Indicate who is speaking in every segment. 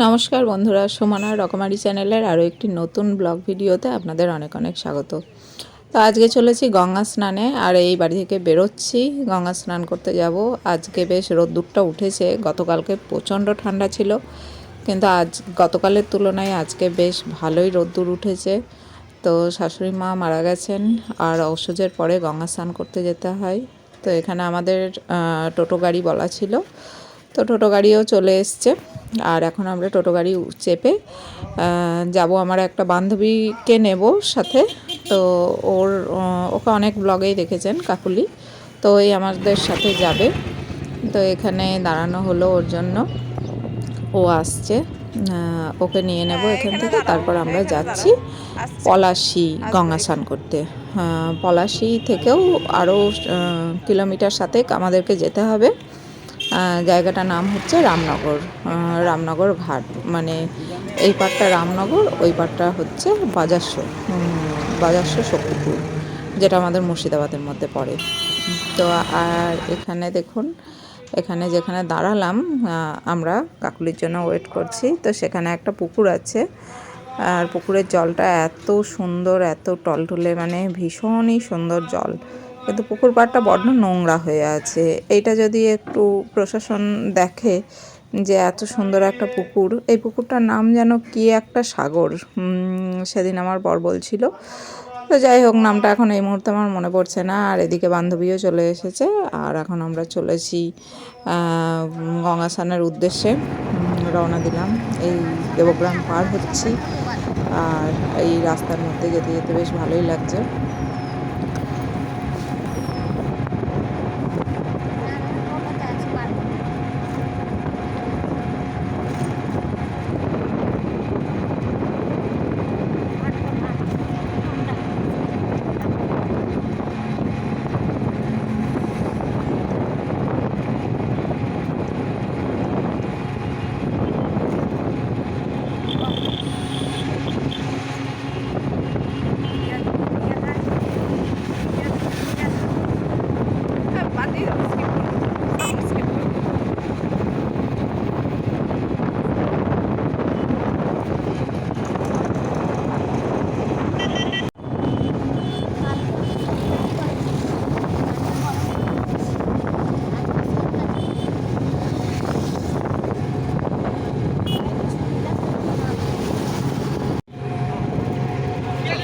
Speaker 1: নমস্কার বন্ধুরা, সুমনা রকমারি চ্যানেলের আরও একটি নতুন ব্লগ ভিডিওতে আপনাদের অনেক অনেক স্বাগত। তো আজকে চলেছি গঙ্গা স্নানে, আর এই বাড়ি থেকে বেরোচ্ছি। গঙ্গা স্নান করতে যাব। আজকে বেশ রোদ্দুরটা উঠেছে, গতকালকে প্রচণ্ড ঠান্ডা ছিল, কিন্তু আজ, গতকালের তুলনায় আজকে বেশ ভালোই রোদ্দুর উঠেছে। তো শাশুড়ি মা মারা গেছেন, আর ঔষধের পরে গঙ্গা স্নান করতে যেতে হয়। তো এখানে আমাদের টোটো গাড়ি বলা ছিল। তো টোটো গাড়িও চলে এসছে। আর এখন আমরা টোটো গাড়ি চেপে যাব। আমার একটা বান্ধবীকে নেব সাথে। তো ওর ওকে অনেক ব্লগেই দেখেছেন, কাকুলি। তো এই আমাদের সাথে যাবে। তো এখানে দাঁড়ানো হলো ওর জন্য। ও আসছে। ওকে নিয়ে নেব এখান থেকে। তারপর আমরা যাচ্ছি পলাশি গঙ্গা স্নান করতে পলাশি থেকেও আরও কিলোমিটার সাথে আমাদেরকে যেতে হবে। জায়গাটার নাম হচ্ছে রামনগর রামনগর ঘাট। মানে এই পাটটা রামনগর, ওই পাটটা হচ্ছে বাজারশো বাজারশো শক্তিপুর, যেটা আমাদের মুর্শিদাবাদের মধ্যে পড়ে। তো আর এখানে দেখুন, এখানে যেখানে দাঁড়ালাম আমরা কাকুলির জন্য ওয়েট করছি। তো সেখানে একটা পুকুর আছে, আর পুকুরের জলটা এত সুন্দর, এত টলটলে মানে ভীষণই সুন্দর জল। কিন্তু পুকুর পাড়টা বড্ড নোংরা হয়ে আছে। এইটা যদি একটু প্রশাসন দেখে যে এত সুন্দর একটা পুকুর এই পুকুরটার নাম যেন কি একটা সাগর সেদিন আমার বর বলছিল। তো যাই হোক নামটা এখন এই মুহূর্তে আমার মনে পড়ছে না। আর এদিকে বান্ধবীও চলে এসেছে। আর এখন আমরা চলেছি আহ, গঙ্গা স্নানের উদ্দেশ্যে রওনা দিলাম। এই দেবগ্রাম পার হচ্ছি। আর এই রাস্তার মধ্যে যেতে যেতে বেশ ভালোই লাগছে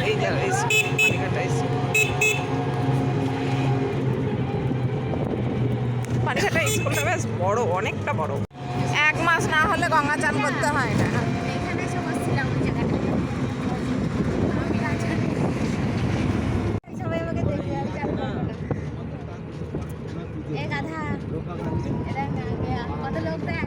Speaker 1: এই যে স্কুল মানিকাটা স্কুল মানিকাটা স্কুলটা বেশ বড় অনেকটা বড় এক মাস না হলে গঙ্গা চান করতে হয় না
Speaker 2: এখানে এসে বসছিলাম ওই জায়গাটায়। আমি গাছে সবাই আমাকে দেখে আর চান করব না। এ গাধা, এরা না- এ কত লোক দেখ?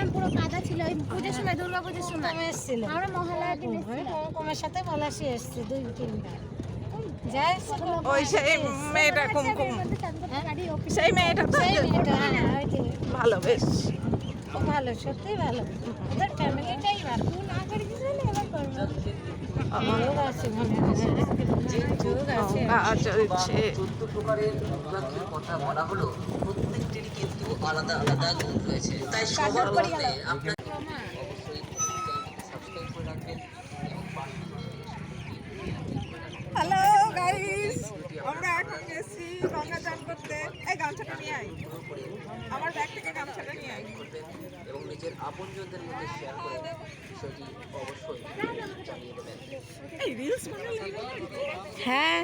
Speaker 3: এসেছিলাম
Speaker 2: পুরো কাদা ছিল ওই পুজোর সময় দুর্গা পুজোর সময়
Speaker 3: এসেছিল।
Speaker 2: আমরা মহালয়ার দিন
Speaker 3: ওই
Speaker 2: এসেছিলাম
Speaker 3: কমের সাথে পলাশি এসছে দুই তিনবার যাই
Speaker 1: ওই সেই মেয়েটা কুমকুম সেই মেয়েটা তো
Speaker 3: হ্যাঁ
Speaker 1: ভালো বেশ।
Speaker 3: খুব ভালো সত্যিই ভালো। ওদের ফ্যামিলিটাই ভালো।
Speaker 2: না করে কিছু হলে এবার করব।
Speaker 3: যোগ আছে যোগ আছে
Speaker 1: চলছে
Speaker 4: চোদ্দ প্রকারের কথা বলা হলো। আলাদা আলাদা গুণ রয়েছে। তাই সবার মধ্যে আপনার অবশ্যই সাবস্ক্রাইব করে রাখবেন এবং
Speaker 1: হ্যালো গাইস আমরা এখন গেছি গঙ্গা চান করতে। এই গামছাটা নিয়ে আই আমার ব্যাগ থেকে গামছাটা নিয়ে আই
Speaker 4: এবং নিজের আপনজনদের মধ্যে শেয়ার করে বিষয়টি অবশ্যই জানিয়ে দেবেন।
Speaker 1: এই রিলস হ্যাঁ।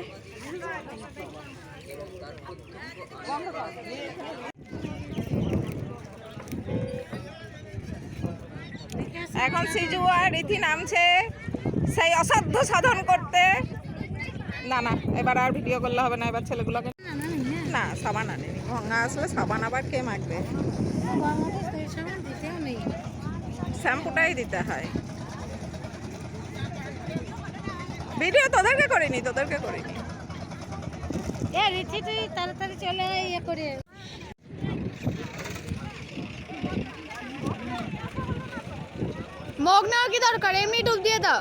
Speaker 1: এখন সিজু আর রীতি নামছে সেই অসাধ্য সাধন করতে। না না এবার আর ভিডিও করলে হবে না এবার ছেলেগুলোকে না সাবান আনেনি ভঙ্গা আসলে সাবান আবার কে মাখবে? শ্যাম্পুটাই দিতে হয়। ভিডিও তোদেরকে করিনি তোদেরকে করিনি।
Speaker 3: এ রিচি তুই তাড়াতাড়ি চলে ইয়ে করে।
Speaker 2: মগ নেওয়া কি দরকার এমনি ডুব দিয়ে দাও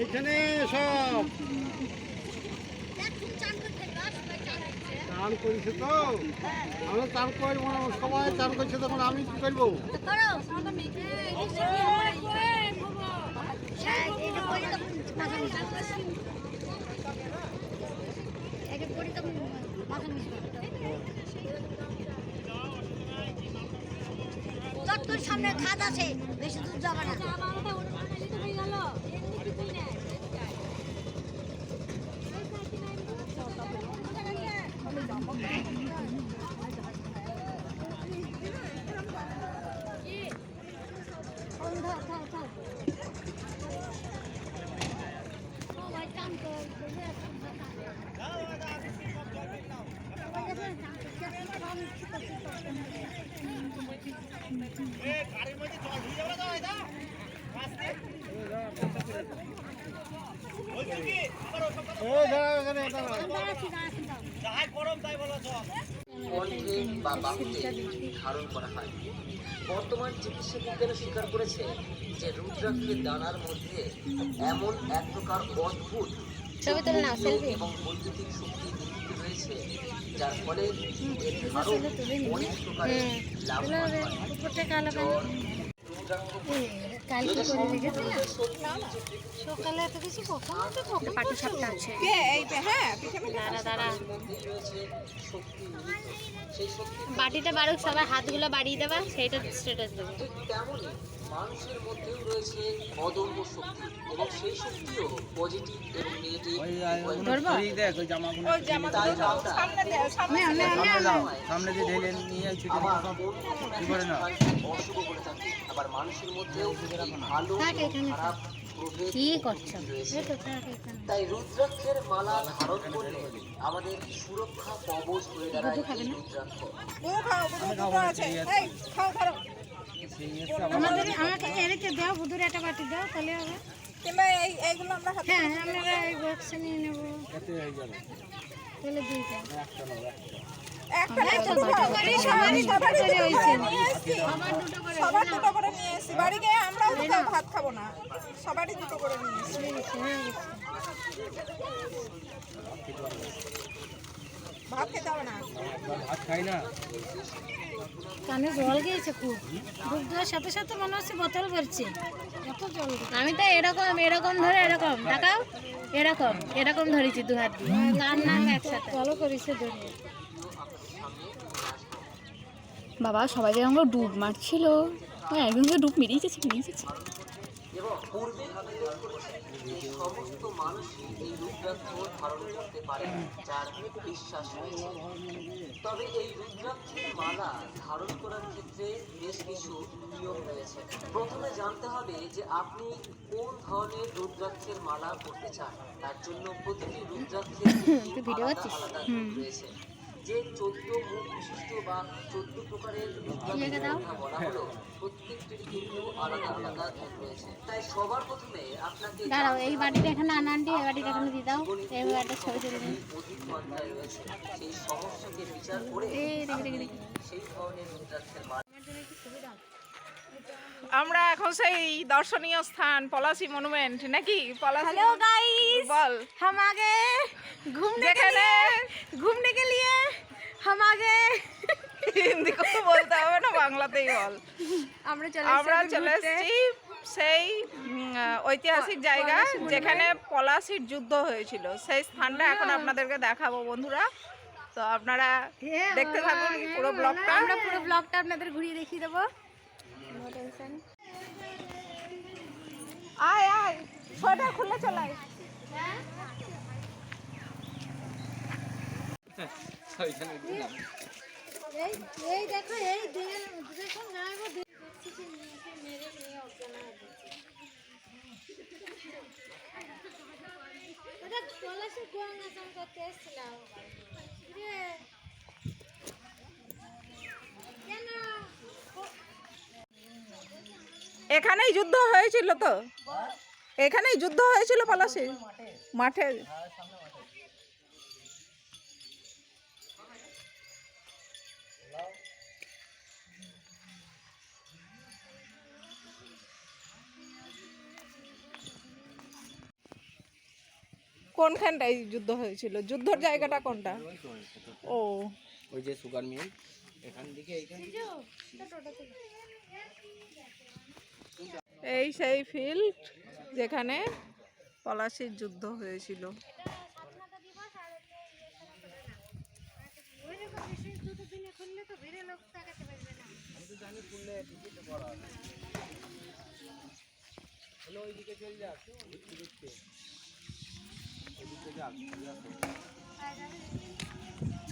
Speaker 5: এইখানে সব চান করেছে তো? আমরা চান করব না সবাই চান করছে, তখন আমি কি করব?
Speaker 2: তোর সামনে খাদ আছে, বেশি দূর যাবে না
Speaker 5: এই দাঁড়াও এখানে দাঁড়াও
Speaker 4: কণ্ঠে বা বাহুতে ধারণ করা হয়। বর্তমান চিকিৎসা বিজ্ঞানে স্বীকার করেছে যে রুদ্রাক্ষের দানার মধ্যে এমন এক প্রকার অদ্ভুত এবং বৈদ্যুতিক শক্তি রয়েছে যার ফলে অনেক প্রকারের হয়।
Speaker 3: কালকে করে রেখেছি
Speaker 4: সম্পূর্ণ
Speaker 3: না
Speaker 4: সত্যি যে
Speaker 3: সকালে এত কিছু কখন তো কখন পাটি সাপটা আছে।
Speaker 1: হ্যাঁ
Speaker 3: দাঁড়া দাঁড়া। বাটিটা বাড়ুক সবার হাতগুলো বাড়িয়ে দেবা সেইটা স্ট্যাটাস দেবো।
Speaker 4: মানুষের মধ্যেও রয়েছে অদম্য শক্তি এবং সেই শক্তিও পজিটিভ এবং নেগেটিভ
Speaker 5: সামনে দিয়ে ঢেলে নিয়ে
Speaker 4: অশুভ করে থাকি। মানুষের মধ্যেও ভালো খারাপ
Speaker 3: কি করছ?
Speaker 4: তাই রুদ্রাক্ষের মালা ধারণ করলে আমাদের সুরক্ষা কবচ হয়ে দাঁড়ায় রুদ্রাক্ষ।
Speaker 3: আমাদের আমাকে এদিকে দাও বুধুর একটা বাটি দাও তাহলে হবে।
Speaker 1: কিংবা এই এইগুলো আমরা
Speaker 3: হ্যাঁ আমরা এই বক্সে নিয়ে নেব। তাহলে দিয়ে দাও
Speaker 6: একটা সবার দুটো করে নিয়ে এসছি বাড়ি গিয়ে আমরাও ভাত খাব না। সবারই দুটো করে নিয়ে এসছি ভাত খেতে হবে না।
Speaker 3: কানে জল গিয়েছে খুব। দুধ দেওয়ার সাথে সাথে মনে হচ্ছে বোতল ভরছে। এত জল
Speaker 2: আমি তো এরকম এরকম ধরে এরকম। তাকাও এরকম এরকম ধরেছি দু হাত দিয়ে। কান নাম একসাথে।
Speaker 3: ভালো করেছে ধরে।
Speaker 7: বাবা সবাই যেরকম করে ডুব মারছিল। হ্যাঁ তো ডুব মেরেই যাচ্ছে মেরেই যাচ্ছে
Speaker 4: তবে এই রুদ্রাক্ষের মালা ধারণ করার ক্ষেত্রে বেশ কিছু নিয়ম রয়েছে। প্রথমে জানতে হবে যে আপনি কোন ধরনের রুদ্রাক্ষের মালা করতে চান। তার জন্য প্রতিটি রুদ্রাক্ষের আলাদা রয়েছে। যে চোদ্দ মুখ বিশিষ্ট বা চোদ্দ প্রকারের কথা বলা হলো প্রত্যেকটির কিন্তু আলাদা আলাদা গুণ রয়েছে। তাই সবার প্রথমে আপনাকে
Speaker 2: দাঁড়াও এই বাটিটা এখানে আনা আনটি এই বাটিটা এখানে দিয়ে দাও। এই ছবি তুলে দিন।
Speaker 4: অধিক মাত্রায় রয়েছে। সেই সমস্যাকে বিচার করে সেই ধরনের
Speaker 6: আমরা এখন সেই দর্শনীয় স্থান পলাশি মনুমেন্ট নাকি পলাশি
Speaker 2: हेलो गाइस
Speaker 6: বল
Speaker 2: हम आ गए घूमने के
Speaker 6: যেখানে
Speaker 2: लिए घूमने के लिए हम आ गए
Speaker 6: হিন্দি কথা বলতে হবে না বাংলাতেই বল
Speaker 2: আমরা চলে
Speaker 6: আমরা চলে এসেছি সেই উম, আহ, ঐতিহাসিক জায়গা যেখানে পলাশির যুদ্ধ হয়েছিল সেই স্থানটা এখন আপনাদেরকে দেখাবো বন্ধুরা তো আপনারা দেখতে থাকুন পুরো ব্লগটা
Speaker 2: আমরা পুরো ব্লগটা আপনাদের ঘুরিয়ে দেখিয়ে দেবো
Speaker 6: আয় আয়, সোয়েটার খুলে চলাই
Speaker 3: এই দেখো, এই দেখছি মেয়েকে মেরে মেয়ে অজ্ঞান করতে এসেছিলাম রে কেন
Speaker 6: এখানেই যুদ্ধ হয়েছিল তো? এখানেই যুদ্ধ হয়েছিল পলাশি? মাঠে? কোনখানটায় যুদ্ধ হয়েছিল? যুদ্ধর জায়গাটা কোনটা? ও।
Speaker 5: ওই যে সুগার মিল, এখান থেকে এইখান
Speaker 6: এই সেই ফিল্ড যেখানে পলাশির যুদ্ধ হয়েছিল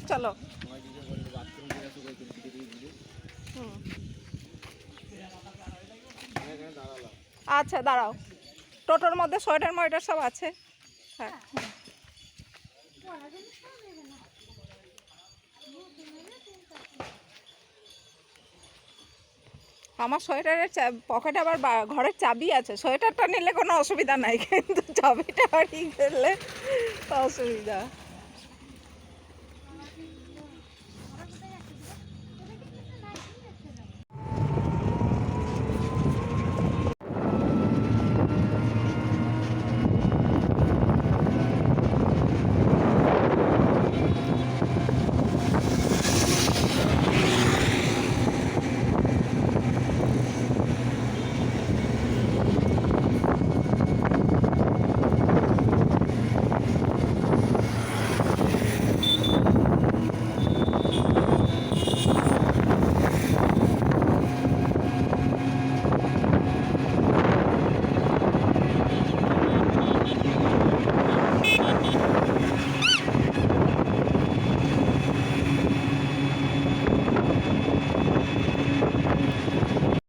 Speaker 6: চলো হুম। আচ্ছা দাঁড়াও। টোটোর মধ্যে সোয়েটার ময়টার সব আছে। হ্যাঁ। আমার সোয়েটারের পকেটে আবার ঘরের চাবি আছে। সোয়েটারটা নিলে কোনো অসুবিধা নাই, কিন্তু চাবিটা হারিয়ে গেলে অসুবিধা।